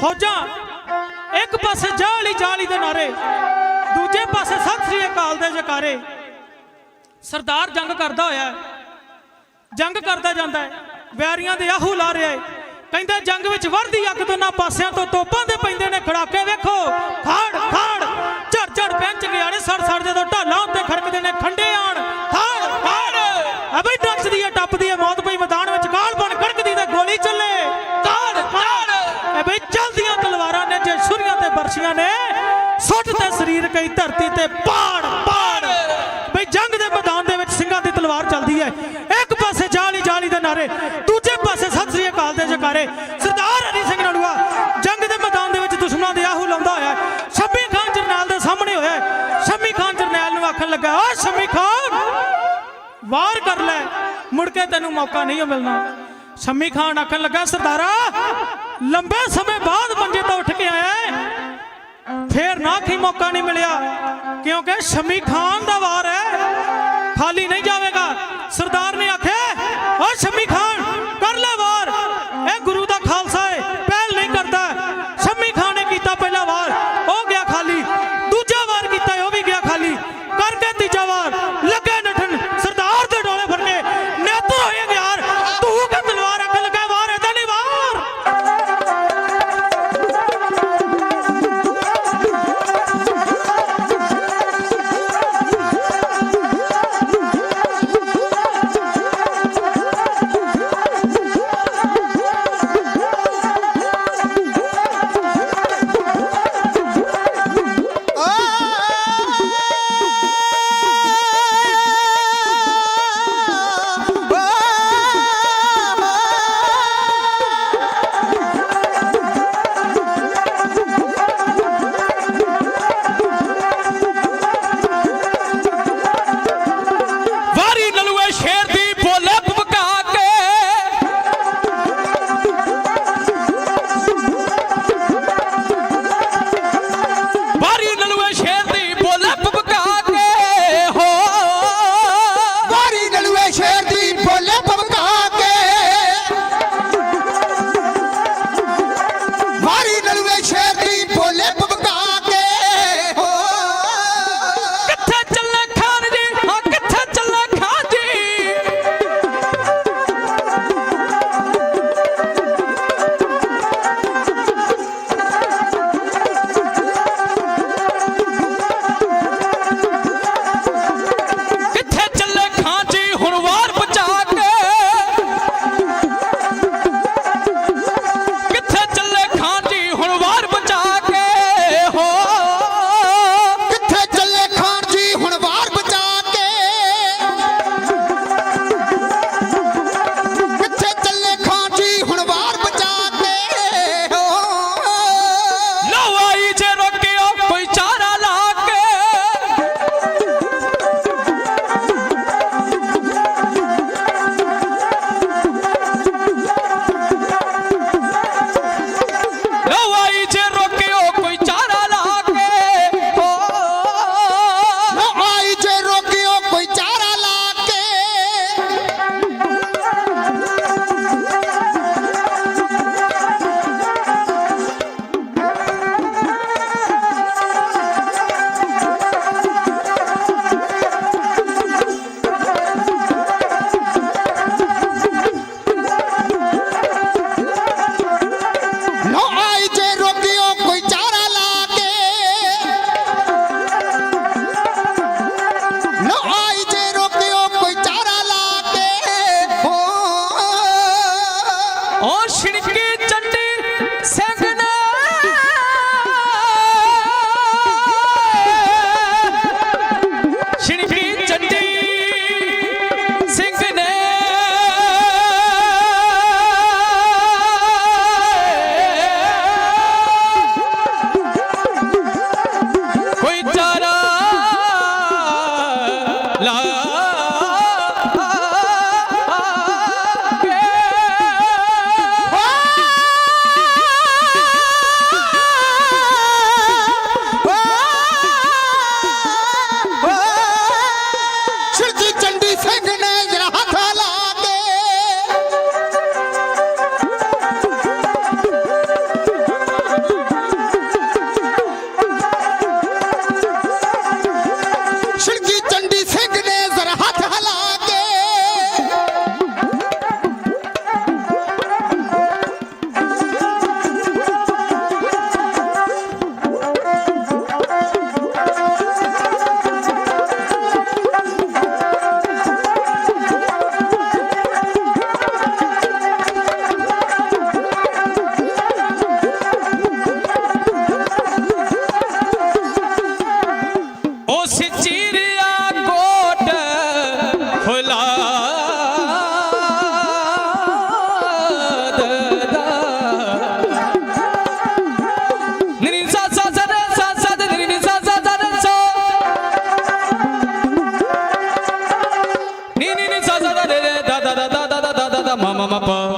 ਫੌਜਾਂ, ਇੱਕ ਪਾਸੇ ਜਾਲੀ ਜਾਲੀ ਦੇ ਨਾਰੇ, ਦੂਜੇ ਪਾਸੇ ਸਤਿ ਸ੍ਰੀ ਅਕਾਲ ਦੇ ਜਕਾਰੇ। ਸਰਦਾਰ ਜੰਗ ਕਰਦਾ ਹੋਇਆ ਜੰਗ ਕਰਦਾ ਜਾਂਦਾ ਹੈ, ਵੈਰੀਆਂ ਦੇ ਆਹੂ ਲਾ ਰਿਹਾ ਹੈ। ਕਹਿੰਦਾ ਜੰਗ ਵਿੱਚ ਵਰਦੀ ਅੱਗ ਦੋਨਾਂ ਪਾਸਿਆਂ ਤੋਂ ਤੋਪਾਂ ਦੇ ਪੈਂਦੇ ਨੇ, ਖੜਾਕੇ ਵੇਖੋ ਤਲਵਾਰਾਂ ਨੇ ਜੇ ਛੁਰੀਆਂ ਤੇ ਬਰਸ਼ੀਆਂ ਨੇ, ਸੁੱਟ ਤੇ ਸਰੀਰ ਕਈ ਧਰਤੀ ਤੇ ਪਾੜ ਪਾੜ। ਬਈ ਜੰਗ ਦੇ ਮੈਦਾਨ ਦੇ ਵਿੱਚ ਸਿੰਘਾਂ ਦੀ ਤਲਵਾਰ ਚੱਲਦੀ ਹੈ। ਇੱਕ ਪਾਸੇ ਜਾਲੀ ਜਾਲੀ ਦੇ ਨਾਰੇ, ਦੂਜੇ ਪਾਸੇ ਸਤਿ ਸ੍ਰੀ ਅਕਾਲ ਦੇ ਜਕਾਰੇ। ਸਰਦਾਰ ਹਰੀ ਸਿੰਘ ਨਲੂਆ ਜੰਗ ਦੇ ਮੈਦਾਨ ਦੇ ਵਿੱਚ ਦੁਸ਼ਮਣਾਂ ਦੇ ਆਹੂ ਲਾਉਂਦਾ ਹੋਇਆ ਹੈ। ਖਾਨ ਜਰਨੈਲ ਦੇ ਸਾਹਮਣੇ ਹੋਇਆ ਸ਼ਮੀ ਖਾਨ ਜਰਨੈਲ ਨੂੰ ਆਖਣ ਲੱਗਾ, ਓ ਸ਼ੰਮੀ ਖਾਨ, ਵਾਰ ਕਰ ਲੈ। ਮੁੜ ਕੇ ਤੈਨੂੰ ਮੌਕਾ ਨਹੀਂ ਮਿਲਣਾ। ਸ਼ੰਮੀ ਖਾਨ ਆਖਣ ਲੱਗਾ, ਸਰਦਾਰਾ ਲੰਬੇ ਸਮੇਂ ਬਾਅਦ ਮੰਜੇ ਤੋਂ ਉੱਠ ਕੇ ਆਇਆ ਫੇਰ ਨਾ ਕੀ ਮੌਕਾ ਨਹੀਂ ਮਿਲਿਆ, ਕਿਉਂਕਿ ਸ਼ਮੀ ਖਾਨ ਦਾ ਵਾਰ ਹੈ। ਖਾਲੀ ਨਹੀਂ चिड़िया कोट खुला Mama, mama,